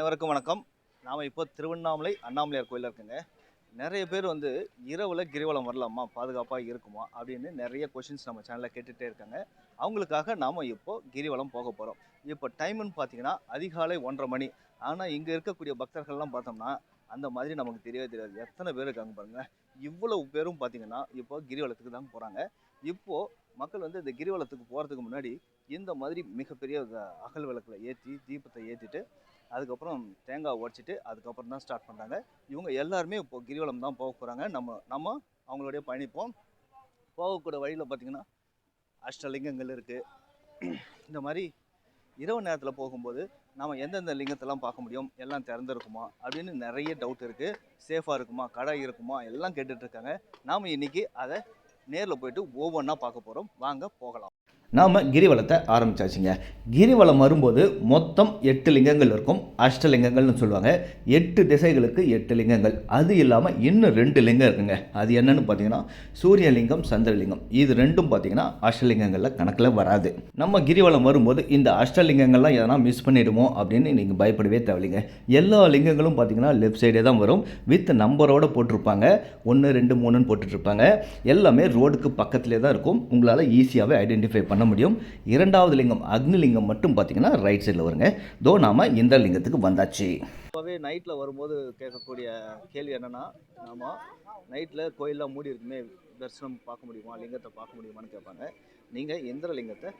அனைவருக்கும் வணக்கம். நாம் இப்போ திருவண்ணாமலை அண்ணாமலையார் கோயிலில் இருக்குங்க. நிறைய பேர் வந்து இரவில் கிரிவலம் வரலாமா பாதுகாப்பாக இருக்குமா அப்படின்னு நிறைய கொஷின்ஸ் நம்ம சேனலில் கேட்டுகிட்டே இருக்காங்க. அவங்களுக்காக நாம் இப்போ கிரிவலம் போக போகிறோம் இப்போ டைம்னு பார்த்தீங்கன்னா அதிகாலை ஒன்றரை மணி. ஆனால் இங்கே இருக்கக்கூடிய பக்தர்கள்லாம் பார்த்தோம்னா அந்த மாதிரி நமக்கு தெரியவே தெரியாது. எத்தனை பேர் இருக்காங்க பாருங்கள் இவ்வளவு பேரும் பார்த்தீங்கன்னா இப்போ கிரிவலத்துக்கு தான் போகிறாங்க இப்போது மக்கள் வந்து இந்த கிரிவலத்துக்கு போகிறதுக்கு முன்னாடி இந்த மாதிரி மிகப்பெரிய அகல் விளக்கில் ஏற்றி தீபத்தை ஏற்றிட்டு அதுக்கப்புறம் தேங்காய் உடைச்சிட்டு அதுக்கப்புறம் தான் ஸ்டார்ட் பண்ணுறாங்க இவங்க எல்லாருமே இப்போ கிரிவலம் தான் போக போகிறாங்க நம்ம நம்ம அவங்களுடைய பயணிப்போம். போகக்கூடிய வழியில் பார்த்திங்கன்னா அஷ்டலிங்கங்கள் இருக்குது இந்த மாதிரி இரவு நேரத்தில் போகும்போது நம்ம எந்தெந்த லிங்கத்தெல்லாம் பார்க்க முடியும்? எல்லாம் திறந்துருக்குமா? அப்படின்னு நிறைய டவுட் இருக்குது சேஃபாக இருக்குமா? கடை இருக்குமா? எல்லாம் கேட்டுட்ருக்காங்க நாம் இன்னைக்கு அதை நேரில் போயிட்டு ஒவ்வொன்றா பார்க்க போகிறோம் வாங்க போகலாம். நாம் கிரிவலத்தை ஆரம்பிச்சாச்சுங்க. கிரிவலம் வரும்போது மொத்தம் எட்டு லிங்கங்கள் இருக்கும். அஷ்டலிங்கங்கள்னு சொல்லுவாங்க. எட்டு திசைகளுக்கு எட்டு லிங்கங்கள். அது இல்லாமல் இன்னும் ரெண்டு லிங்கம் இருக்குங்க. அது என்னன்னு பார்த்தீங்கன்னா சூரியலிங்கம் சந்திரலிங்கம். இது ரெண்டும் பார்த்தீங்கன்னா அஷ்டலிங்கங்களில் கணக்கில் வராது. நம்ம கிரிவலம் வரும்போது இந்த அஷ்டலிங்கங்கள்லாம் எதனா மிஸ் பண்ணிடுமோ அப்படின்னு நீங்கள் பயப்படவே தேவையில்லைங்க. எல்லா லிங்கங்களும் பார்த்தீங்கன்னா லெஃப்ட் சைடே தான் வரும். வித் நம்பரோடு போட்டிருப்பாங்க. ஒன்று ரெண்டு மூணுன்னு போட்டுட்ருப்பாங்க எல்லாமே ரோடுக்கு பக்கத்துலேயே தான் இருக்கும். உங்களால் ஈஸியாகவே ஐடென்டிஃபை பண்ண பண்ண முடியும். இரண்டாவது லிங்கம் அக்னி லிங்கம் மட்டும் பார்த்தீங்கன்னா ரைட் சைடில் வருங்க. தோ நாம இந்த லிங்கத்துக்கு வந்தாச்சு. இப்போவே நைட்டில் வரும்போது கேட்கக்கூடிய கேள்வி என்னென்னா நாம் நைட்டில் கோயிலெலாம் மூடி இருக்குமே தரிசனம் பார்க்க முடியுமா லிங்கத்தை பார்க்க முடியுமான்னு கேட்பாங்க. நீங்கள் இந்திரலிங்கத்தை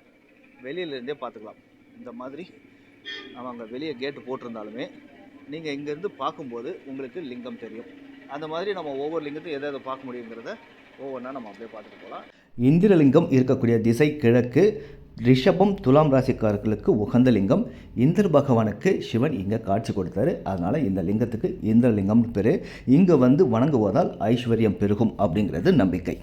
வெளியிலேருந்தே பார்த்துக்கலாம். இந்த மாதிரி நம்ம அங்கே வெளியே கேட்டு போட்டிருந்தாலுமே நீங்கள் இங்கேருந்து பார்க்கும்போது உங்களுக்கு லிங்கம் தெரியும். அந்த மாதிரி நம்ம ஒவ்வொரு லிங்கத்தையும் எதை எதை பார்க்க முடியுங்கிறத ஒவ்வொன்றா நம்ம அப்படியே பார்த்துட்டு போகலாம். இந்திரலிங்கம் இருக்கக்கூடிய திசை கிழக்கு ரிஷபம் துலாம் ராசிக்காரர்களுக்கு உகந்த லிங்கம் இந்திர பகவானுக்கு சிவன் இங்கே காட்சி கொடுத்தாரு. அதனால் இந்த லிங்கத்துக்கு இந்திரலிங்கம்னு பேர். இங்கே வந்து வணங்குவதால் ஐஸ்வர்யம் பெருகும் அப்படிங்கிறது நம்பிக்கை.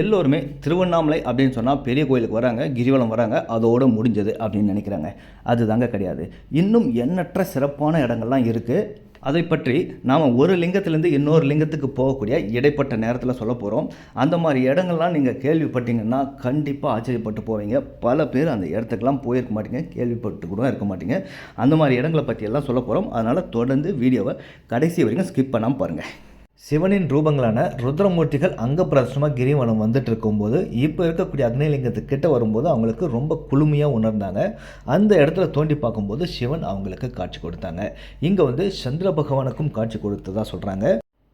எல்லோருமே திருவண்ணாமலை அப்படின்னு சொன்னால் பெரிய கோயிலுக்கு வராங்க கிரிவலம் வராங்க அதோடு முடிஞ்சது அப்படின்னு நினைக்கிறாங்க. அதுதாங்க கிடையாது. இன்னும் எண்ணற்ற சிறப்பான இடங்கள்லாம் இருக்குது அதை பற்றி நாம் ஒரு லிங்கத்திலேருந்து இன்னொரு லிங்கத்துக்கு போகக்கூடிய இடைப்பட்ட நேரத்தில் சொல்ல போகிறோம் அந்த மாதிரி இடங்கள்லாம் நீங்கள் கேள்விப்பட்டீங்கன்னா கண்டிப்பாக ஆச்சரியப்பட்டு போவீங்க. பல பேர் அந்த இடத்துக்கெல்லாம் போயிருக்க மாட்டீங்க கேள்விப்பட்டு கூட இருக்க மாட்டீங்க. அந்த மாதிரி இடங்களை பற்றியெல்லாம் சொல்ல போகிறோம் அதனால் தொடர்ந்து வீடியோவை கடைசி வரைக்கும் ஸ்கிப் பண்ணாமல் பாருங்கள் சிவனின் ரூபங்களான ருத்ரமூர்த்திகள் அங்க கிரிவனம் கிரிவலம் வந்துட்டு இருக்கும்போது இப்போ இருக்கக்கூடிய அக்னிலிங்கத்துக்கு கிட்ட வரும்போது அவங்களுக்கு ரொம்ப குளுமையாக உணர்ந்தாங்க. அந்த இடத்துல தோண்டி பார்க்கும்போது சிவன் அவங்களுக்கு காட்சி கொடுத்தாங்க. இங்கே வந்து சந்திர பகவானுக்கும் காட்சி கொடுத்ததாக சொல்கிறாங்க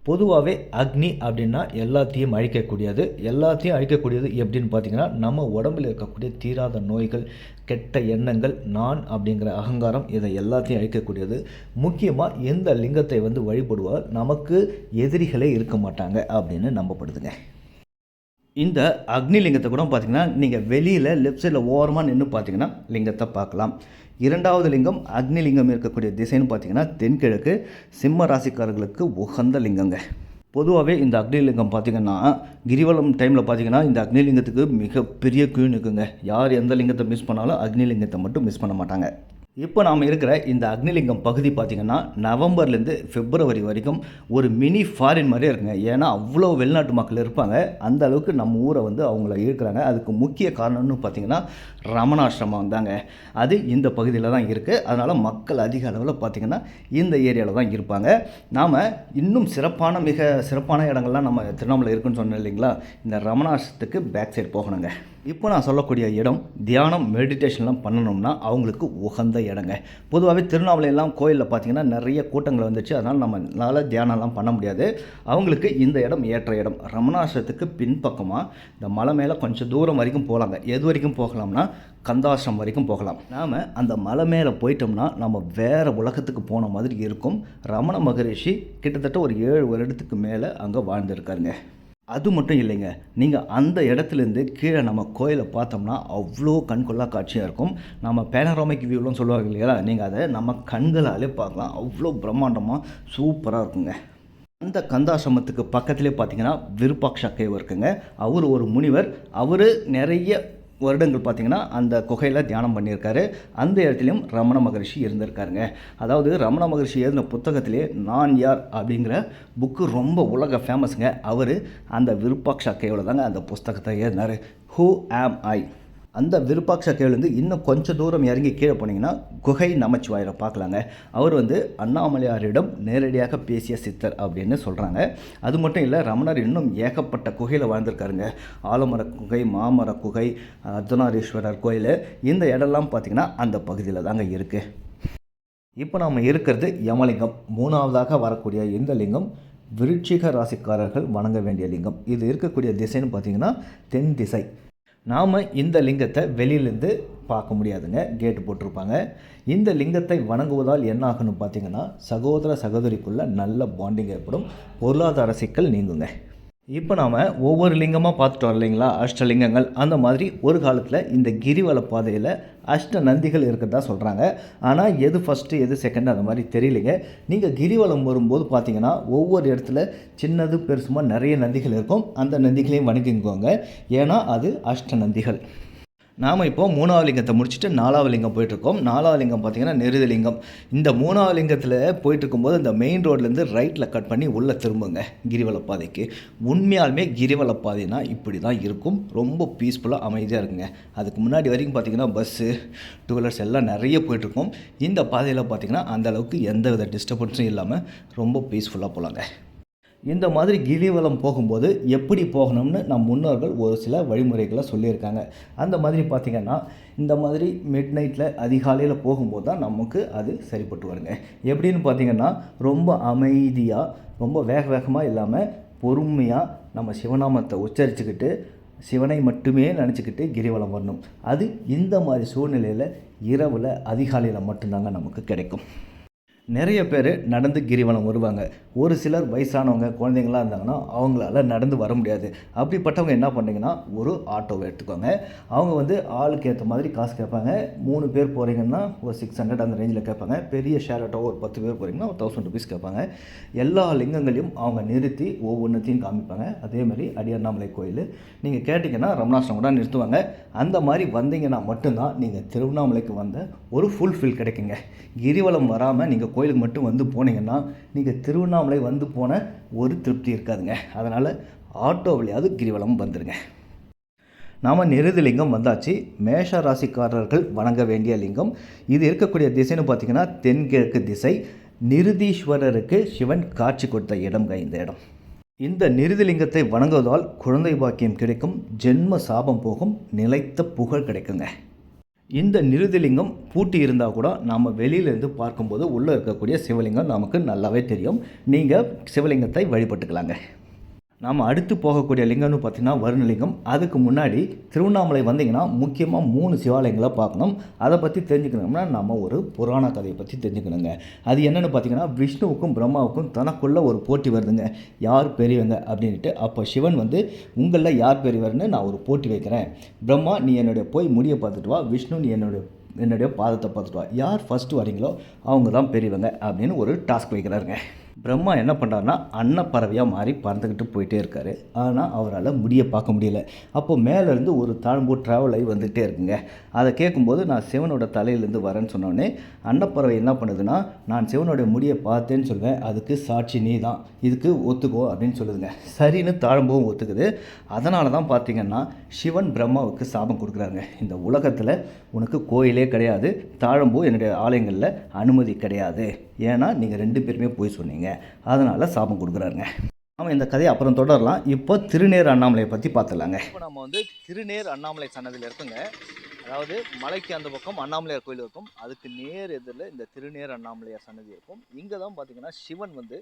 பொதுவாகவே அக்னி அப்படின்னா எல்லாத்தையும் அழிக்கக்கூடியது. எல்லாத்தையும் அழிக்கக்கூடியது எப்படின்னு பார்த்தீங்கன்னா நம்ம உடம்பில் இருக்கக்கூடிய தீராத நோய்கள் கெட்ட எண்ணங்கள் நான் அப்படிங்கிற அகங்காரம் இதை எல்லாத்தையும் அழிக்கக்கூடியது. முக்கியமாக எந்த லிங்கத்தை வந்து வழிபடுவார்? நமக்கு எதிரிகளே இருக்க மாட்டாங்க அப்படின்னு நம்பப்படுதுங்க. இந்த அக்னி லிங்கத்தை கூட பார்த்தீங்கன்னா நீங்கள் வெளியில் லெஃப்ட் சைடில் ஓரமாக நின்று பார்த்தீங்கன்னா லிங்கத்தை பார்க்கலாம். இரண்டாவது லிங்கம் அக்னி லிங்கம் இருக்கக்கூடிய திசைன்னு பார்த்தீங்கன்னா தென்கிழக்கு சிம்ம ராசிக்காரர்களுக்கு உகந்த லிங்கங்க. பொதுவாகவே இந்த அக்னிலிங்கம் பார்த்திங்கன்னா கிரிவலம் டைமில் பார்த்தீங்கன்னா இந்த அக்னிலிங்கத்துக்கு மிகப்பெரிய கியூ நிற்குங்க யார் எந்த லிங்கத்தை மிஸ் பண்ணாலும் அக்னிலிங்கத்தை மட்டும் மிஸ் பண்ண மாட்டாங்க. இப்போ நாம் இருக்கிற இந்த அக்னிலிங்கம் பகுதி பார்த்திங்கன்னா நவம்பர்லேருந்து பிப்ரவரி வரைக்கும் ஒரு மினி ஃபாரின் மாதிரியே இருக்குங்க. ஏன்னா அவ்வளோ வெளிநாட்டு மக்கள் இருப்பாங்க. அந்த அளவுக்கு நம்ம ஊரை வந்து அவங்கள இருக்கிறாங்க அதுக்கு முக்கிய காரணம்னு பார்த்திங்கன்னா ரமணாசிரமம் தாங்க. அது இந்த பகுதியில் தான் இருக்குது அதனால் மக்கள் அதிக அளவில் பார்த்திங்கன்னா இந்த ஏரியாவில் தான் இருப்பாங்க. நாம் இன்னும் சிறப்பான மிக சிறப்பான இடங்கள்லாம் நம்ம திருவண்ணாமலை இருக்குன்னு சொன்னோம் இல்லைங்களா? இந்த ரமணாசிரத்துக்கு பேக் சைடு போகணுங்க. இப்போ நான் சொல்லக்கூடிய இடம் தியானம் மெடிடேஷன்லாம் பண்ணணும்னா அவங்களுக்கு உகந்த இடங்க. பொதுவாகவே திருவண்ணாமலையெல்லாம் கோயிலில் பார்த்தீங்கன்னா நிறைய கூட்டங்கள் வந்துச்சு. அதனால் நம்மளால் தியானம்லாம் பண்ண முடியாது. அவங்களுக்கு இந்த இடம் ஏற்ற இடம். ரமணாசிரத்துக்கு பின்பக்கமாக இந்த மலை மேலே கொஞ்சம் தூரம் வரைக்கும் போகலாங்க எது வரைக்கும் போகலாம்னா கந்தாசிரம் வரைக்கும் போகலாம். நாம் அந்த மலை மேலே போயிட்டோம்னா நம்ம வேறு உலகத்துக்கு போன மாதிரி இருக்கும். ரமண மகரிஷி கிட்டத்தட்ட ஒரு ஏழு வருடத்துக்கு மேலே அங்கே வாழ்ந்திருக்காருங்க. அது மட்டும் இல்லைங்க. நீங்கள் அந்த இடத்துலேருந்து கீழே நம்ம கோயிலை பார்த்தோம்னா அவ்வளோ கண்கொள்ளா காட்சியாக இருக்கும். நம்ம பேனராமிக் வியூலாம் சொல்லுவாங்க இல்லையா? நீங்கள் அதை நம்ம கண்களாலே பார்க்கலாம். அவ்வளோ பிரம்மாண்டமாக சூப்பராக இருக்குங்க. அந்த கந்தாசிரமத்துக்கு பக்கத்துலேயே பார்த்தீங்கன்னா விருப்பாக்ஷா கேவ் இருக்குங்க. அவர் ஒரு முனிவர். அவர் நிறைய வருடங்கள் பார்த்தீங்கன்னா அந்த குகையில் தியானம் பண்ணியிருக்காரு. அந்த இடத்துலையும் ரமண மகரிஷி இருந்திருக்காருங்க. அதாவது ரமண மகரிஷி எழுதின புத்தகத்திலே நான் யார் அப்படிங்கிற புக்கு ரொம்ப உலக ஃபேமஸுங்க அவர் அந்த விருப்பாக்ஷா கையோட தாங்க அந்த புஸ்தகத்தை எழுதினார். ஹூ ஆம் ஐ அந்த விருப்பாட்ச கேவிலேருந்து இன்னும் கொஞ்சம் தூரம் இறங்கி கீழே போனீங்கன்னா குகை நமச்சிவாயரை பார்க்கலாங்க. அவர் வந்து அண்ணாமலையாரிடம் நேரடியாக பேசிய சித்தர் அப்படின்னு சொல்கிறாங்க அது மட்டும் இல்லை ரமணர் இன்னும் ஏகப்பட்ட குகையில் வாழ்ந்திருக்காருங்க. ஆலமர குகை மாமர குகை அர்த்தநாரீஸ்வரர் கோயில் இந்த இடம்லாம் பார்த்திங்கன்னா அந்த பகுதியில் தாங்க இருக்குது இப்போ நாம் இருக்கிறது யமலிங்கம். மூணாவதாக வரக்கூடிய இந்த லிங்கம் விருட்சிக ராசிக்காரர்கள் வணங்க வேண்டிய லிங்கம். இது இருக்கக்கூடிய திசைன்னு பார்த்தீங்கன்னா தென் திசை. நாம் இந்த லிங்கத்தை வெளியிலேருந்து பார்க்க முடியாதுங்க கேட்டு போட்டிருப்பாங்க. இந்த லிங்கத்தை வணங்குவதால் என்ன ஆகணும் பார்த்தீங்கன்னா சகோதர சகோதரிக்குள்ள நல்ல பாண்டிங் ஏற்படும். பொருளாதார சிக்கல் நீங்குங்க. இப்போ நாம் ஒவ்வொரு லிங்கமாக பார்த்துட்டு இல்லைங்களா? அஷ்டலிங்கங்கள். அந்த மாதிரி ஒரு காலத்தில் இந்த கிரிவல பாதையில் அஷ்ட நந்திகள் இருக்கிறதா சொல்கிறாங்க ஆனால் எது ஃபஸ்ட்டு எது செகண்ட் அந்த மாதிரி தெரியலைங்க. நீங்கள் கிரிவலம் வரும்போது பார்த்தீங்கன்னா ஒவ்வொரு இடத்துல சின்னது பெருசுமா நிறைய நந்திகள் இருக்கும். அந்த நந்திகளையும் வணங்கிக்கோங்க. ஏன்னா அது அஷ்ட நந்திகள். நாம் இப்போ மூணாவது லிங்கத்தை முடிச்சுட்டு நாலாவது லிங்கம் போயிட்டுருக்கோம். நாலாவது லிங்கம் பார்த்தீங்கன்னா நெருதலிங்கம் இந்த மூணாவது லிங்கத்தில் போயிட்டுருக்கும்போது இந்த மெயின் ரோட்லேருந்து ரைட்டில் கட் பண்ணி உள்ளே திரும்புங்க. கிரிவலப்பாதைக்கு உண்மையாலுமே கிரிவலப்பாதைனா இப்படி தான் இருக்கும். ரொம்ப பீஸ்ஃபுல்லாக அமைதியாக இருக்குங்க. அதுக்கு முன்னாடி வரைக்கும் பார்த்தீங்கன்னா பஸ்ஸு டூ வீலர்ஸ் எல்லாம் நிறைய போயிட்டுருக்கோம். இந்த பாதையில் பார்த்தீங்கன்னா அந்த அளவுக்கு எந்த வித டிஸ்டர்பன்ஸும் இல்லாமல் ரொம்ப பீஸ்ஃபுல்லாக போகலாங்க இந்த மாதிரி கிரிவலம் போகும்போது எப்படி போகணும்னு நம் முன்னோர்கள் ஒரு சில வழிமுறைகளை சொல்லியிருக்காங்க. அந்த மாதிரி பார்த்திங்கன்னா இந்த மாதிரி மிட் நைட்டில் அதிகாலையில் போகும்போது தான் நமக்கு அது சரிப்பட்டு வருங்க. எப்படின்னு பார்த்திங்கன்னா ரொம்ப அமைதியாக ரொம்ப வேக வேகமாக இல்லாமல் பொறுமையாக நம்ம சிவநாமத்தை உச்சரிச்சுக்கிட்டு சிவனை மட்டுமே நினச்சிக்கிட்டு கிரிவலம் வரணும். அது இந்த மாதிரி சூழ்நிலையில் இரவில் அதிகாலையில் மட்டும்தாங்க நமக்கு கிடைக்கும். நிறைய பேர் நடந்து கிரிவலம் வருவாங்க. ஒரு சிலர் வயசானவங்க குழந்தைங்களாம் இருந்தாங்கன்னா அவங்களால நடந்து வர முடியாது. அப்படிப்பட்டவங்க என்ன பண்ணிங்கன்னா ஒரு ஆட்டோவை எடுத்துக்கோங்க அவங்க வந்து ஆளுக்கு ஏற்ற மாதிரி காசு கேட்பாங்க. மூணு பேர் போகிறீங்கன்னா ஒரு சிக்ஸ் ஹண்ட்ரட் அந்த ரேஞ்சில் கேட்பாங்க. பெரிய ஷேர் ஆட்டோ ஒரு பத்து பேர் போகிறீங்கன்னா ஒரு தௌசண்ட் ருபீஸ் கேட்பாங்க. எல்லா லிங்கங்களையும் அவங்க நிறுத்தி ஒவ்வொன்றத்தையும் காமிப்பாங்க. அதே மாதிரி அடியார்நாமலை கோயில். நீங்கள் கேட்டிங்கன்னா ரமணாசிரம் கூட நிறுத்துவாங்க. அந்த மாதிரி வந்தீங்கன்னா மட்டும்தான் நீங்கள் திருவண்ணாமலைக்கு வந்த ஒரு ஃபுல்ஃபில் கிடைக்குங்க. கிரிவலம் வராமல் நீங்கள் கோயிலுக்கு மட்டும் வந்து போனீங்கன்னா நீங்கள் திருவண்ணாமலை வந்து போன ஒரு திருப்தி இருக்காதுங்க. அதனால் ஆட்டோ வழியாவது கிரிவலம் வந்துடுங்க நாம் நிருதி லிங்கம் வந்தாச்சு. மேஷ ராசிக்காரர்கள் வணங்க வேண்டிய லிங்கம். இது இருக்கக்கூடிய திசைன்னு பார்த்தீங்கன்னா தென்கிழக்கு திசை. நிருதீஸ்வரருக்கு சிவன் காட்சி கொடுத்த இடம்ங்க இந்த இடம். இந்த நிருதிலிங்கத்தை வணங்குவதால் குழந்தை பாக்கியம் கிடைக்கும் ஜென்ம சாபம் போகும் நிலைத்த புகழ் கிடைக்குங்க. இந்த நிருதிலிங்கம் பூட்டி இருந்தால் கூட நாம் வெளியிலேருந்து பார்க்கும்போது உள்ளே இருக்கக்கூடிய சிவலிங்கம் நமக்கு நல்லாவே தெரியும். நீங்கள் சிவலிங்கத்தை வழிபட்டுக்கலாங்க. நாம் அடுத்து போகக்கூடிய லிங்கம்னு பார்த்திங்கன்னா வருணலிங்கம். அதுக்கு முன்னாடி திருவண்ணாமலை வந்தீங்கன்னா முக்கியமாக மூணு சிவாலயங்களை பார்க்கணும். அதை பற்றி தெரிஞ்சுக்கணும்னா நம்ம ஒரு புராண கதையை பற்றி தெரிஞ்சுக்கணுங்க. அது என்னென்னு பார்த்தீங்கன்னா விஷ்ணுவுக்கும் பிரம்மாவுக்கும் தனக்குள்ளே ஒரு போட்டி வருதுங்க. யார் பெரியவங்க அப்படின்ட்டு அப்போ சிவன் வந்து உங்களில் யார் பெரியவர்னு நான் ஒரு போட்டி வைக்கிறேன். பிரம்மா நீ என்னுடைய போய் முடியை பார்த்துட்டு வா. விஷ்ணு நீ என்னுடைய என்னுடைய பாதத்தை பார்த்துட்டு வா. யார் ஃபஸ்ட்டு வரீங்களோ அவங்க தான் பெரியவங்க அப்படின்னு ஒரு டாஸ்க் வைக்கிறாருங்க. பிரம்மா என்ன பண்ணுறாருனா அன்னப்பறவையாக மாறி பறந்துக்கிட்டு போயிட்டே இருக்காரு. ஆனால் அவரால் முடிய பார்க்க முடியல. அப்போ மேலேருந்து ஒரு தாழ்ம்பூ ட்ராவல் ஆகி வந்துகிட்டே இருக்குங்க. அதை கேட்கும்போது நான் சிவனோட தலையிலேருந்து வரேன்னு சொன்னோடனே அன்னப்பறவை என்ன பண்ணுதுன்னா நான் சிவனோட முடியை பார்த்தேன்னு சொல்லுவேன் அதுக்கு சாட்சி நீ தான் இதுக்கு ஒத்துக்கோ அப்படின்னு சொல்லுதுங்க. சரின்னு தாழம்பூவும் ஒத்துக்குது. அதனால தான் பார்த்தீங்கன்னா சிவன் பிரம்மாவுக்கு சாபம் கொடுக்குறாங்க இந்த உலகத்தில் உனக்கு கோயிலே கிடையாது. தாழம்பூ என்னுடைய ஆலயங்களில் அனுமதி கிடையாது. ஏன்னா நீங்கள் ரெண்டு பேருமே போய் சொன்னீங்க. அதனால் சாபம் கொடுக்குறாருங்க. நம்ம இந்த கதையை அப்புறம் தொடரலாம். இப்போ திருநேர் அண்ணாமலையை பற்றி பார்த்துலாங்க இப்போ நம்ம வந்து திருநேர் அண்ணாமலை சன்னதியில் இருக்குங்க. அதாவது மலைக்கு அந்த பக்கம் அண்ணாமலையார் கோயில் இருக்கும். அதுக்கு நேர் எதிரில் இந்த திருநேர் அண்ணாமலையார் சன்னதி இருக்கும். இங்கே தான் பார்த்தீங்கன்னா சிவன் வந்து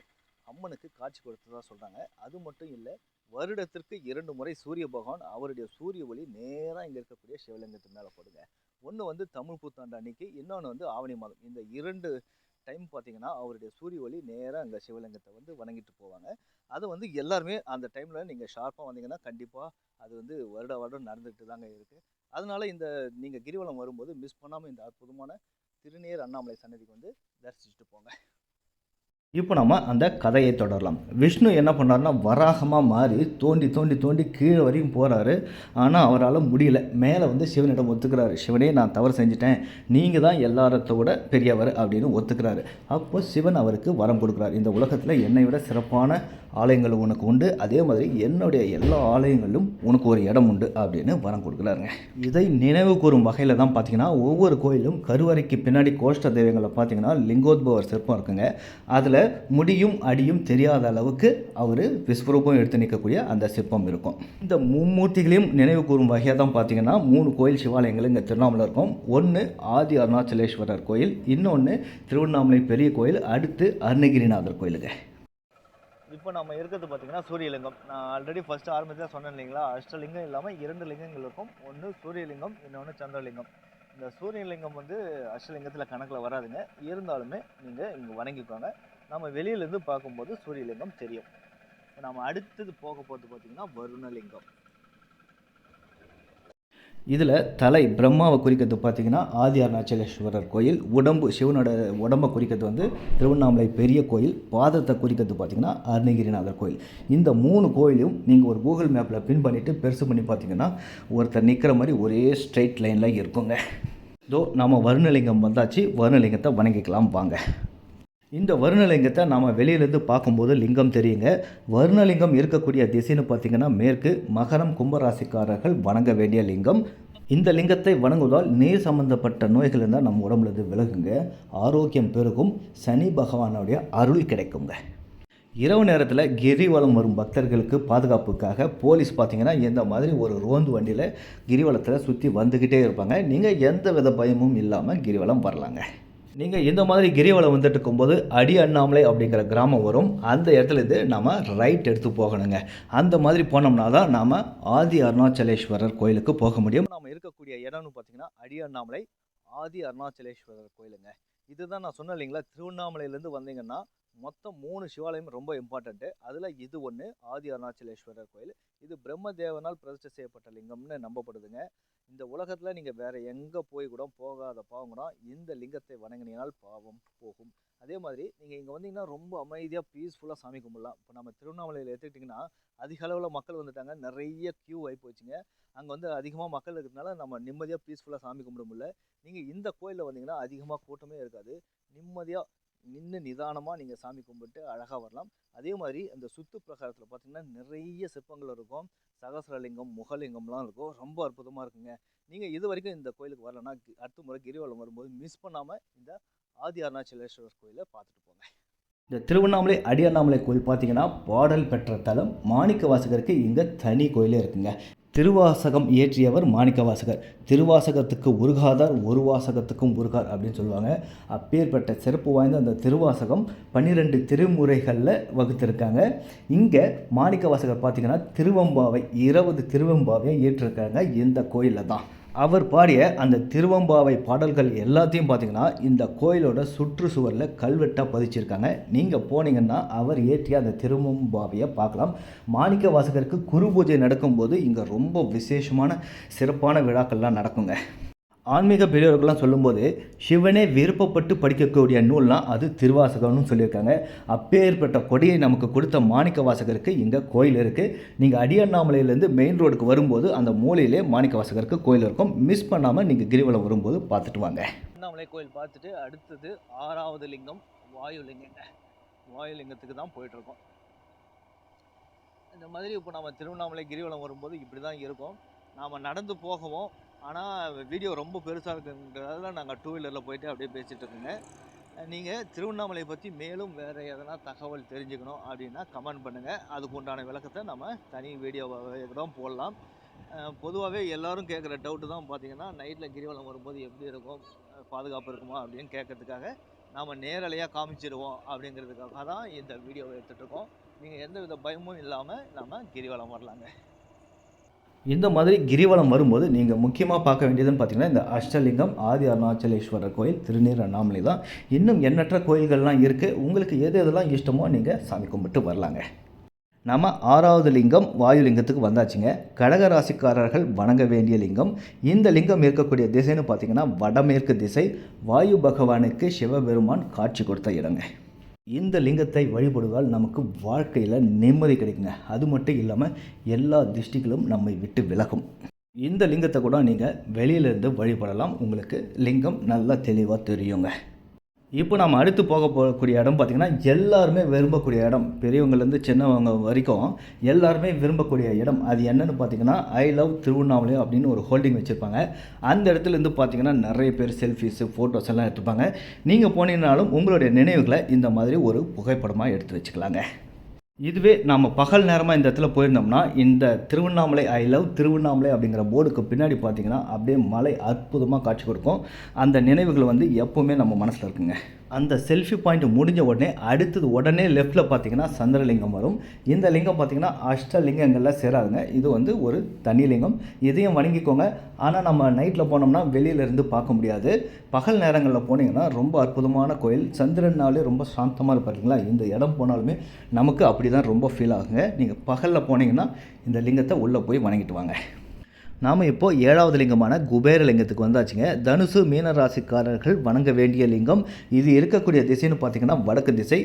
அம்மனுக்கு காட்சி கொடுத்ததாக சொல்கிறாங்க அது மட்டும் இல்லை வருடத்திற்கு இரண்டு முறை சூரிய பகவான் அவருடைய சூரிய ஒளி நேராக இங்கே இருக்கக்கூடிய சிவலிங்கத்து மேலே போடுங்க. ஒன்று வந்து தமிழ் புத்தாண்டு அன்னைக்கு இன்னொன்று வந்து ஆவணி மாதம். இந்த இரண்டு டைம் பார்த்தீங்கன்னா அவருடைய சூரிய ஒளி நேராக அங்கே சிவலிங்கத்தை வந்து வணங்கிட்டு போவாங்க. அது வந்து எல்லாருமே அந்த டைமில் நீங்கள் ஷார்ப்பாக வந்தீங்கன்னா கண்டிப்பாக அது வந்து வருட வருடம் நடந்துகிட்டு தாங்க இருக்குது அதனால இந்த நீங்கள் கிரிவலம் வரும்போது மிஸ் பண்ணாமல் இந்த அற்புதமான திருநீர் அண்ணாமலை சன்னதிக்கு வந்து தரிசிச்சுட்டு போங்க. இப்போ நம்ம அந்த கதையை தொடரலாம். விஷ்ணு என்ன பண்ணாருன்னா வராகமாக மாறி தோண்டி தோண்டி தோண்டி கீழே வரைக்கும் போகிறாரு ஆனால் அவரால் முடியல. மேலே வந்து சிவனிடம் ஒத்துக்கிறாரு. சிவனே நான் தவறு செஞ்சுட்டேன். நீங்கள் தான் எல்லாரத்தோட பெரியவர் அப்படின்னு ஒத்துக்கிறாரு. அப்போ சிவன் அவருக்கு வரம் கொடுக்குறாரு. இந்த உலகத்தில் என்னை விட சிறப்பான ஆலயங்கள் உனக்கு உண்டு. அதே மாதிரி என்னுடைய எல்லா ஆலயங்களிலும் உனக்கு ஒரு இடம் உண்டு அப்படின்னு வரம் கொடுக்குறாருங்க. இதை நினைவு கூறும் வகையில் தான் பார்த்தீங்கன்னா ஒவ்வொரு கோயிலும் கருவறைக்கு பின்னாடி கோஷ்ட தெய்வங்களை பார்த்தீங்கன்னா லிங்கோத்பவர் சிற்பம் இருக்குங்க. அதில் முடியும் அடியும் தெரியாத அளவுக்கு அவர் விஸ்வரூபம் எடுத்து நிற்கக்கூடிய அந்த சிற்பம் இருக்கும். இந்த மும்மூர்த்திகளையும் நினைவு கூறும் வகையாக தான் பார்த்தீங்கன்னா மூணு கோயில் சிவாலயங்கள் இங்கே திருவண்ணாமலை இருக்கும். ஒன்று ஆதி அருணாச்சலேஸ்வரர் கோயில் இன்னொன்று திருவண்ணாமலை பெரிய கோயில் அடுத்து அருணகிரிநாதர் கோயிலுங்க. இப்போ நம்ம இருக்கிறது பார்த்தீங்கன்னா சூரியலிங்கம். நான் ஆல்ரெடி ஃபர்ஸ்ட் ஆரம்பத்தில் சொன்னேன் இல்லைங்களா? அஷ்டலிங்கம் இல்லாமல் இரண்டு லிங்கங்கள் இருக்கும். ஒன்று சூரியலிங்கம் இன்னொன்று சந்திரலிங்கம். இந்த சூரியலிங்கம் வந்து அஷ்டலிங்கத்தில் கணக்கில் வராதுங்க. இருந்தாலுமே நீங்கள் இங்கே வணங்கிக்கோங்க. நம்ம வெளியிலேருந்து பார்க்கும்போது சூரியலிங்கம் தெரியும். இப்போ நம்ம அடுத்தது போக போகிறது பார்த்தீங்கன்னா வருணலிங்கம். இதில் தலை பிரம்மாவை குறிக்கிறது பார்த்தீங்கன்னா ஆதி அருணாச்சலேஸ்வரர் கோயில் உடம்பு சிவனோட உடம்பை குறிக்கிறது வந்து திருவண்ணாமலை பெரிய கோயில் பாதத்தை குறிக்கிறது பார்த்தீங்கன்னா அருணகிரிநாதர் கோயில். இந்த மூணு கோயிலும் நீங்கள் ஒரு கூகுள் மேப்பில் பின் பண்ணிவிட்டு பெருசு பண்ணி பார்த்தீங்கன்னா ஒருத்தர் நிற்கிற மாதிரி ஒரே ஸ்ட்ரைட் லைனில் இருக்குங்க. இதோ நம்ம வருணலிங்கம் வந்தாச்சு வருணலிங்கத்தை வணங்கிக்கலாம் வாங்க. இந்த வருணலிங்கத்தை நாம் வெளியிலேருந்து பார்க்கும்போது லிங்கம் தெரியுங்க. வருணலிங்கம் இருக்கக்கூடிய திசைன்னு பார்த்தீங்கன்னா மேற்கு மகரம் கும்பராசிக்காரர்கள் வணங்க வேண்டிய லிங்கம். இந்த லிங்கத்தை வணங்குவதால் நீர் சம்பந்தப்பட்ட நோய்கள் இருந்தால் நம்ம உடம்புலேருந்து விலகுங்க. ஆரோக்கியம் பெருகும். சனி பகவானுடைய அருள் கிடைக்குங்க. இரவு நேரத்தில் கிரிவலம் வரும் பக்தர்களுக்கு பாதுகாப்புக்காக போலீஸ் பார்த்தீங்கன்னா இந்த மாதிரி ஒரு ரோந்து வண்டியில் கிரிவலத்தில் சுற்றி வந்துக்கிட்டே இருப்பாங்க. நீங்கள் எந்த வித பயமும் இல்லாமல் கிரிவலம் வரலாங்க. நீங்கள் இந்த மாதிரி கிரிவலம் வந்துட்டு இருக்கும்போது அடி அண்ணாமலை அப்படிங்கிற கிராமம் வரும். அந்த இடத்துல இது நம்ம ரைட் எடுத்து போகணுங்க. அந்த மாதிரி போனோம்னா தான் நாம் ஆதி அருணாச்சலேஸ்வரர் கோயிலுக்கு போக முடியும். நம்ம இருக்கக்கூடிய இடம்னு பார்த்தீங்கன்னா அடி அண்ணாமலை ஆதி அருணாச்சலேஸ்வரர் கோயிலுங்க. இதுதான் நான் சொன்னேன் இல்லைங்களா? திருவண்ணாமலையிலேருந்து வந்தீங்கன்னா மொத்தம் மூணு சிவாலயம் ரொம்ப இம்பார்ட்டண்ட்டு அதில் இது ஒன்று ஆதி அருணாச்சலேஸ்வரர் கோயில். இது பிரம்மதேவனால் பிரதிஷ்டை செய்யப்பட்ட லிங்கம்னு நம்பப்படுதுங்க. இந்த உலகத்தில் நீங்கள் வேறு எங்கே போய் கூட போகாத பாவம் இந்த லிங்கத்தை வணங்கினால் பாவம் போகும். அதே மாதிரி நீங்கள் இங்கே வந்தீங்கன்னா ரொம்ப அமைதியாக பீஸ்ஃபுல்லாக சாமி கும்பிடலாம். இப்போ நம்ம திருவண்ணாமலையில் எடுத்துக்கிட்டிங்கன்னா அதிக அளவில் மக்கள் வந்துட்டாங்க. நிறைய க்யூ ஆகி போச்சுங்க. அங்கே வந்து அதிகமாக மக்கள் இருக்கிறதுனால நம்ம நிம்மதியாக பீஸ்ஃபுல்லாக சாமி கும்பிட முடியல. நீங்கள் இந்த கோயிலில் வந்தீங்கன்னா அதிகமாக கூட்டமே இருக்காது. நிம்மதியாக நின்று நிதானமாக நீங்கள் சாமி கும்பிட்டு அழகாக வரலாம். அதே மாதிரி அந்த சுத்து பிரகாரத்தில் பார்த்தீங்கன்னா நிறைய சிற்பங்கள் இருக்கும். சகசரலிங்கம் முகலிங்கம்லாம் இருக்கும். ரொம்ப அற்புதமாக இருக்குங்க. நீங்கள் இது வரைக்கும் இந்த கோயிலுக்கு வரலன்னா அடுத்த முறை கிரிவலம் வரும்போது மிஸ் பண்ணாமல் இந்த ஆதி அருணாச்சலேஸ்வரர் கோயிலை பார்த்துட்டு போங்க. இந்த திருவண்ணாமலை அடி அண்ணாமலை கோயில் பார்த்தீங்கன்னா பாடல் பெற்ற தலம். மாணிக்க வாசகருக்கு இங்கே தனி கோயிலே இருக்குங்க. திருவாசகம் இயற்றியவர் மாணிக்கவாசகர். திருவாசகத்துக்கு உருகாதார் ஒரு வாசகத்துக்கும் உருகார் அப்படின்னு சொல்லுவாங்க. அப்பேற்பட்ட சிறப்பு வாய்ந்த அந்த திருவாசகம் பன்னிரெண்டு திருமுறைகளில் வகுத்திருக்காங்க. இங்கே மாணிக்கவாசகர் பார்த்திங்கன்னா திருவம்பாவை இருபது திருவெம்பாவையை ஏற்றிருக்காங்க இந்த கோயிலில் தான். அவர் பாடிய அந்த திருவம்பாவை பாடல்கள் எல்லாத்தையும் பார்த்தீங்கன்னா இந்த கோயிலோட சுற்றுச்சுவரில் கல்வெட்டாக பதிச்சிருக்காங்க. நீங்கள் போனீங்கன்னா அவர் ஏற்றிய அந்த திருவம்பாவையை பார்க்கலாம். மாணிக்க வாசகருக்கு குரு பூஜை நடக்கும்போது இங்கே ரொம்ப விசேஷமான சிறப்பான விழாக்கள்லாம் நடக்குங்க. ஆன்மீக பெரியவர்கள்லாம் சொல்லும்போது சிவனே விருப்பப்பட்டு படிக்கக்கூடிய நூல்னால் அது திருவாசகம்னு சொல்லியிருக்காங்க. அப்பேற்பட்ட கொடியை நமக்கு கொடுத்த மாணிக்க வாசகருக்கு இங்கே கோயில் இருக்குது நீங்கள் அடியண்ணாமலையிலேருந்து மெயின் ரோடுக்கு வரும்போது அந்த மூலையிலே மாணிக்க வாசகருக்கு கோயில் இருக்கும். மிஸ் பண்ணாமல் நீங்கள் கிரிவலம் வரும்போது பார்த்துட்டு வாங்க. அண்ணாமலை கோயில் பார்த்துட்டு அடுத்தது ஆறாவது லிங்கம் வாயுலிங்கங்க வாயுலிங்கத்துக்கு தான் போயிட்டுருக்கோம். இந்த மாதிரி இப்போ நம்ம திருவண்ணாமலை கிரிவலம் வரும்போது இப்படி தான் இருக்கும். நாம் நடந்து போகவும் ஆனால் வீடியோ ரொம்ப பெருசாக இருக்குன்றதால நாங்கள் டூ வீலரில் போயிட்டு அப்படியே பேசிகிட்டு இருக்கோங்க நீங்கள் திருவண்ணாமலை பற்றி மேலும் வேறு எதனா தகவல் தெரிஞ்சுக்கணும் அப்படின்னா கமெண்ட் பண்ணுங்கள் அதுக்கு உண்டான விளக்கத்தை நம்ம தனி வீடியோவாக தான் போடலாம். பொதுவாகவே எல்லோரும் கேட்குற டவுட்டு தான் பார்த்தீங்கன்னா நைட்டில் கிரிவலம் வரும்போது எப்படி இருக்கும் பாதுகாப்பு இருக்குமா அப்படின்னு கேட்கறதுக்காக நாம் நேரலையாக காமிச்சிடுவோம் அப்படிங்கிறதுக்காக தான் இந்த வீடியோவை எடுத்துகிட்ருக்கோம் நீங்கள் எந்த வித பயமும் இல்லாமல் நம்ம கிரிவலம் வரலாங்க. இந்த மாதிரி கிரிவலம் வரும்போது நீங்கள் முக்கியமாக பார்க்க வேண்டியதுன்னு பார்த்தீங்கன்னா இந்த அஷ்டலிங்கம் ஆதி அருணாச்சலேஸ்வரர் கோயில் திருநீர் அண்ணாமலை தான். இன்னும் எண்ணற்ற கோயில்கள்லாம் இருக்குது உங்களுக்கு எது எதெல்லாம் இஷ்டமோ நீங்கள் சாமி கும்பிட்டு வரலாங்க. நம்ம ஆறாவது லிங்கம் வாயு லிங்கத்துக்கு வந்தாச்சுங்க கடகராசிக்காரர்கள் வணங்க வேண்டிய லிங்கம். இந்த லிங்கம் இருக்கக்கூடிய திசைன்னு பார்த்தீங்கன்னா வடமேற்கு திசை. வாயு பகவானுக்கு சிவபெருமான் காட்சி கொடுத்த இடங்க. இந்த லிங்கத்தை வழிபடுவதால் நமக்கு வாழ்க்கையில் நிம்மதி கிடைக்குங்க. அது மட்டும் இல்லாமல் எல்லா திஷ்டிகளும் நம்மை விட்டு விலகும். இந்த லிங்கத்தை கூட நீங்கள் வெளியிலேருந்து வழிபடலாம். உங்களுக்கு லிங்கம் நல்லா தெளிவாக தெரியுங்க. இப்போ நம்ம அடுத்து போக போகக்கூடிய இடம் பார்த்திங்கன்னா எல்லாருமே விரும்பக்கூடிய இடம். பெரியவங்கலேருந்து சின்னவங்க வரைக்கும் எல்லாருமே விரும்பக்கூடிய இடம். அது என்னென்னு பார்த்தீங்கன்னா ஐ லவ் திருவண்ணாமலை அப்படின்னு ஒரு ஹோல்டிங் வச்சுருப்பாங்க. அந்த இடத்துலேருந்து பார்த்தீங்கன்னா நிறைய பேர் செல்ஃபீஸு ஃபோட்டோஸ் எல்லாம் எடுத்துப்பாங்க. நீங்கள் போனீங்கனாலும் உங்களுடைய நினைவுகளை இந்த மாதிரி ஒரு புகைப்படமாக எடுத்து வச்சுக்கலாங்க. இதுவே நாம் பகல் நேரமாக இந்த இடத்துல போயிருந்தோம்னா இந்த திருவண்ணாமலை ஐ லவ் திருவண்ணாமலை அப்படிங்கிற போர்டுக்கு பின்னாடி பார்த்தீங்கன்னா அப்படியே மலை அற்புதமாக காட்சி கொடுக்கும். அந்த நினைவுகள் வந்து எப்போவுமே நம்ம மனசில் இருக்குங்க. அந்த செல்ஃபி பாயிண்ட் முடிஞ்ச உடனே அடுத்தது உடனே லெஃப்ட்டில் பார்த்தீங்கன்னா சந்திரலிங்கம் வரும். இந்த லிங்கம் பார்த்தீங்கன்னா அஷ்டலிங்கங்களில் சேராதுங்க. இது வந்து ஒரு தனி லிங்கம். இதையும் வணங்கிக்கோங்க. ஆனால் நம்ம நைட்டில் போனோம்னா வெளியிலேருந்து பார்க்க முடியாது. பகல் நேரங்களில் போனீங்கன்னா ரொம்ப அற்புதமான கோயில். சந்திரனாலே ரொம்ப சாந்தமாக இருப்பாருங்களா இந்த இடம் போனாலுமே நமக்கு அப்படி தான் ரொம்ப ஃபீல் ஆகுங்க. நீங்கள் பகலில் போனீங்கன்னா இந்த லிங்கத்தை உள்ளே போய் வணங்கிட்டு வாங்க. நாம் இப்போ ஏழாவது லிங்கமான குபேர லிங்கத்துக்கு வந்தாச்சுங்க. தனுசு மீன ராசிக்காரர்கள் வணங்க வேண்டிய லிங்கம். இது இருக்கக்கூடிய திசைன்னு பார்த்திங்கன்னா வடக்கு திசை.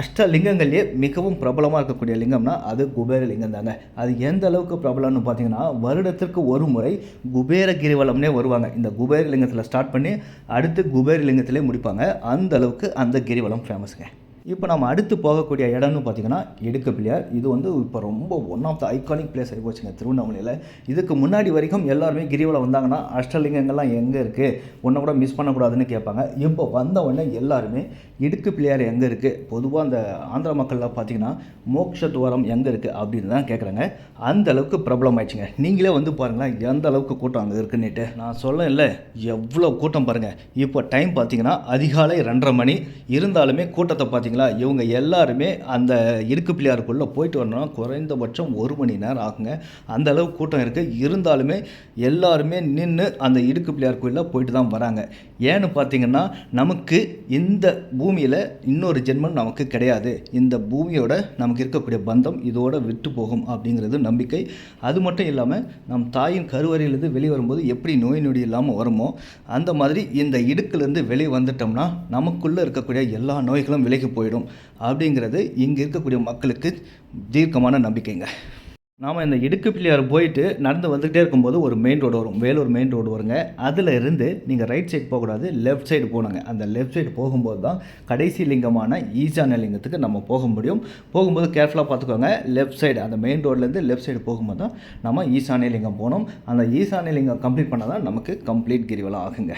அஷ்ட லிங்கங்கள்லேயே மிகவும் பிரபலமாக இருக்கக்கூடிய லிங்கம்னா அது குபேர லிங்கம் தாங்க. அது எந்த அளவுக்கு பிரபலம்னு பார்த்தீங்கன்னா வருடத்திற்கு ஒரு முறை குபேர கிரிவலம்னே வருவாங்க. இந்த குபேர லிங்கத்தில் ஸ்டார்ட் பண்ணி அடுத்து குபேர லிங்கத்திலே முடிப்பாங்க. அந்த அளவுக்கு அந்த கிரிவலம் ஃபேமஸுங்க இப்போ நம்ம அடுத்து போகக்கூடிய இடம்னு பார்த்தீங்கன்னா இடுக்க பிள்ளையார் இது வந்து இப்போ ரொம்ப one of the iconic place ஆகி போச்சுங்க திருவண்ணாமலையில். இதுக்கு முன்னாடி வரைக்கும் எல்லாருமே கிரிவலம் வந்தாங்கன்னா அஷ்டலிங்கங்கள்லாம் எங்கே இருக்குது ஒன்றை கூட மிஸ் பண்ணக்கூடாதுன்னு கேட்பாங்க. இப்போ வந்த உடனே எல்லாருமே இடுக்கு பிள்ளையார் எங்கே இருக்குது பொதுவாக அந்த ஆந்திர மக்கள்லாம் பார்த்தீங்கன்னா மோட்ச துவாரம் எங்கே இருக்குது அப்படின்னு தான் கேட்குறாங்க. அந்த அளவுக்கு பிரபலம் ஆயிடுச்சுங்க. நீங்களே வந்து பாருங்களேன் எந்த அளவுக்கு கூட்டம் அங்கே இருக்குன்னுட்டு. நான் சொல்ல இல்லை எவ்வளோ கூட்டம் பாருங்கள் இப்போ டைம் பார்த்தீங்கன்னா அதிகாலை ரெண்டரை மணி. இருந்தாலுமே கூட்டத்தை பார்த்தீங்கன்னா இவங்க எல்லாருமே அந்த இடுக்கு பிள்ளையாருக்குள்ளே போயிட்டு வரணும்னா குறைந்தபட்சம் ஒரு மணி நேரம் ஆகுங்க. அந்த அளவு கூட்டம் இருக்குது இருந்தாலுமே எல்லாருமே நின்று அந்த இடுக்கு பிள்ளையார் கோயிலில் போயிட்டு தான் வராங்க. ஏன்னு பார்த்தீங்கன்னா நமக்கு இந்த பூமியில் இன்னொரு ஜென்மம் நமக்கு கிடையாது. இந்த பூமியோட நமக்கு இருக்கக்கூடிய பந்தம் இதோட விட்டு போகும் அப்படிங்கிறது நம்பிக்கை. அது மட்டும் இல்லாமல் நம் தாயின் கருவறையிலேருந்து வெளியே வரும்போது எப்படி நோய் நொடி இல்லாமல் வருமோ அந்த மாதிரி இந்த இடுக்குலேருந்து வெளியே வந்துட்டோம்னா நமக்குள்ளே இருக்கக்கூடிய எல்லா நோய்களும் விலகி போயிடும் அப்படிங்கிறது இங்கே இருக்கக்கூடிய மக்களுக்கு தீர்க்கமான நம்பிக்கைங்க. நாம் இந்த இடுக்கு பிள்ளையார் போயிட்டு நடந்து வந்துகிட்டே இருக்கும்போது ஒரு மெயின் ரோடு வரும். வேலூர் மெயின் ரோடு வருங்க. அதில் இருந்து நீங்கள் ரைட் சைடு போகக்கூடாது லெஃப்ட் சைடு போகணுங்க. அந்த லெஃப்ட் சைடு போகும்போது தான் கடைசி லிங்கமான ஈசான லிங்கத்துக்கு நம்ம போக முடியும். போகும்போது கேர்ஃபுல்லாக பார்த்துக்கோங்க. லெஃப்ட் சைடு அந்த மெயின் ரோட்லேருந்து லெஃப்ட் சைடு போகும்போது தான் நம்ம ஈசானிய லிங்கம் போகணும். அந்த ஈசானிய லிங்கம் கம்ப்ளீட் பண்ணால் தான் நமக்கு கம்ப்ளீட் கிரிவலம் ஆகுங்க.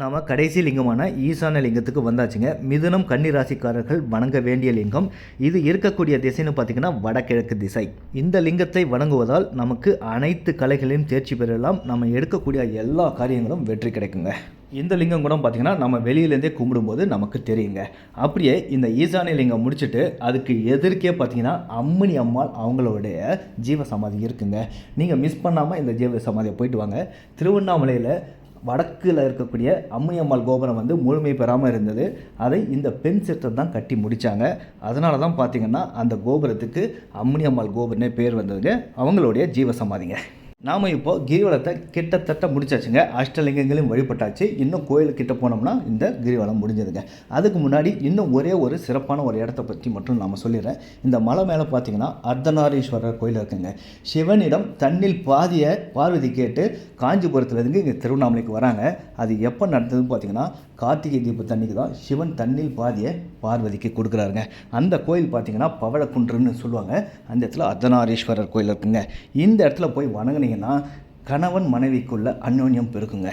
நாம் கடைசி லிங்கமான ஈசான லிங்கத்துக்கு வந்தாச்சுங்க. மிதுனம் கன்னிராசிக்காரர்கள் வணங்க வேண்டிய லிங்கம். இது இருக்கக்கூடிய திசைன்னு பார்த்தீங்கன்னா வடகிழக்கு திசை. இந்த லிங்கத்தை வணங்குவதால் நமக்கு அனைத்து கலைகளையும் தேர்ச்சி பெறலாம். நம்ம எடுக்கக்கூடிய எல்லா காரியங்களும் வெற்றி கிடைக்குங்க. இந்த லிங்கம் கூட பார்த்தீங்கன்னா நம்ம வெளியிலேருந்தே கும்பிடும்போது நமக்கு தெரியுங்க. அப்படியே இந்த ஈசானிய லிங்கம் முடிச்சுட்டு அதுக்கு எதிர்க்கே பார்த்தீங்கன்னா அம்மணி அம்மாள் அவங்களுடைய ஜீவ சமாதி இருக்குங்க. நீங்கள் மிஸ் பண்ணாமல் இந்த ஜீவ சமாதியை போயிட்டு வாங்க. திருவண்ணாமலையில் வடக்கில் இருக்கக்கூடிய அம்மியம்மாள் கோபுரம் வந்து முழுமை பெறாமல் இருந்தது. அதை இந்த பெண் சித்தம் தான் கட்டி முடித்தாங்க அதனால தான் பார்த்தீங்கன்னா அந்த கோபுரத்துக்கு அம்மியம்மாள் கோபுரனே பேர் வந்ததுங்க. அவங்களுடைய ஜீவ சமாதிங்க நாம் இப்போ கிரிவலத்தை கிட்டத்தட்ட முடிச்சாச்சுங்க. அஷ்டலிங்கங்களையும் வழிபட்டாச்சு. இன்னும் கோயிலுக்கிட்ட போனோம்னா இந்த கிரிவலம் முடிஞ்சதுங்க. அதுக்கு முன்னாடி இன்னும் ஒரே ஒரு சிறப்பான ஒரு இடத்த பற்றி மட்டும் நாம் சொல்லிடுறேன். இந்த மலை மேலே பார்த்தீங்கன்னா அர்த்தநாரீஸ்வரர் கோயில் இருக்குங்க. சிவனிடம் தண்ணில் பாதிய பார்வதி கேட்டு காஞ்சிபுரத்துலேருந்து இங்கே திருவண்ணாமலைக்கு வராங்க. அது எப்போ நடந்ததுன்னு பார்த்தீங்கன்னா கார்த்திகை தீபத்தன்னைக்கு தான் சிவன் தண்ணில் பாதியை பார்வதிக்கு கொடுக்குறாருங்க. அந்த கோயில் பார்த்தீங்கன்னா பவளக்குன்றுன்னு சொல்லுவாங்க. அந்த இடத்துல அர்த்தநாரீஸ்வரர் கோயில் இருக்குங்க. இந்த இடத்துல போய் பார்த்தீங்கன்னா கணவன் மனைவிக்குள்ள அந்யோன்யம் பெருக்குங்க.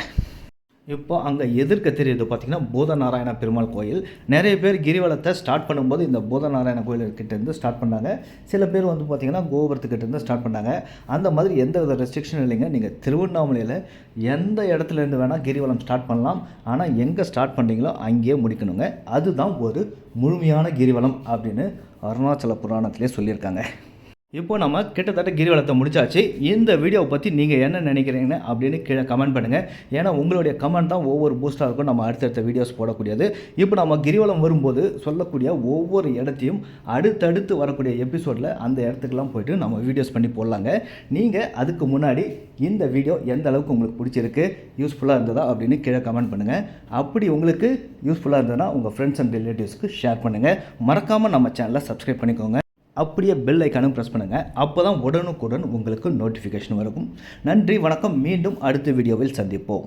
இப்போ அங்கே எதிர்க்க தெரியுது பார்த்தீங்கன்னா பூதநாராயண பெருமாள் கோயில். நிறைய பேர் கிரிவலத்தை ஸ்டார்ட் பண்ணும்போது இந்த பூதநாராயண கோயில்கிட்டேருந்து ஸ்டார்ட் பண்ணாங்க. சில பேர் வந்து பார்த்திங்கன்னா கோபுரத்துக்கிட்டேருந்து ஸ்டார்ட் பண்ணாங்க. அந்த மாதிரி எந்த வித ரெஸ்ட்ரிக்ஷன் இல்லைங்க. நீங்கள் திருவண்ணாமலையில் எந்த இடத்துலேருந்து வேணால் கிரிவலம் ஸ்டார்ட் பண்ணலாம். ஆனால் எங்கே ஸ்டார்ட் பண்ணுறீங்களோ அங்கேயே முடிக்கணுங்க. அதுதான் ஒரு முழுமையான கிரிவலம் அப்படின்னு அருணாச்சல புராணத்திலே சொல்லியிருக்காங்க. இப்போ நம்ம கிட்டத்தட்ட கிரிவலத்தை முடிச்சாச்சு. இந்த வீடியோவை பற்றி நீங்கள் என்ன நினைக்கிறீங்க அப்படின்னு கீழே கமெண்ட் பண்ணுங்கள் ஏன்னா உங்களுடைய கமெண்ட் தான் ஒவ்வொரு பூஸ்டாக இருக்கும். நம்ம அடுத்தடுத்த வீடியோஸ் போடக்கூடியது. இப்போ நம்ம கிரிவலம் வரும்போது சொல்லக்கூடிய ஒவ்வொரு இடத்தையும் அடுத்தடுத்து வரக்கூடிய எபிசோடில் அந்த இடத்துக்கெல்லாம் போயிட்டு நம்ம வீடியோஸ் பண்ணி போடலாங்க. நீங்கள் அதுக்கு முன்னாடி இந்த வீடியோ எந்த அளவுக்கு உங்களுக்கு பிடிச்சிருக்கு யூஸ்ஃபுல்லாக இருந்ததா அப்படின்னு கீழே கமெண்ட் பண்ணுங்கள் அப்படி உங்களுக்கு யூஸ்ஃபுல்லாக இருந்ததுன்னா உங்கள் ஃப்ரெண்ட்ஸ் அண்ட் ரிலேட்டிவ்ஸ்க்கு ஷேர் பண்ணுங்கள் மறக்காமல் நம்ம சேனலை சப்ஸ்கிரைப் பண்ணிக்கோங்க. அப்படியே பெல் ஐக்கானும் ப்ரெஸ் பண்ணுங்கள் அப்போ தான் உடனுக்குடன் உங்களுக்கு நோட்டிஃபிகேஷன் வரும். நன்றி வணக்கம். மீண்டும் அடுத்த வீடியோவில் சந்திப்போம்.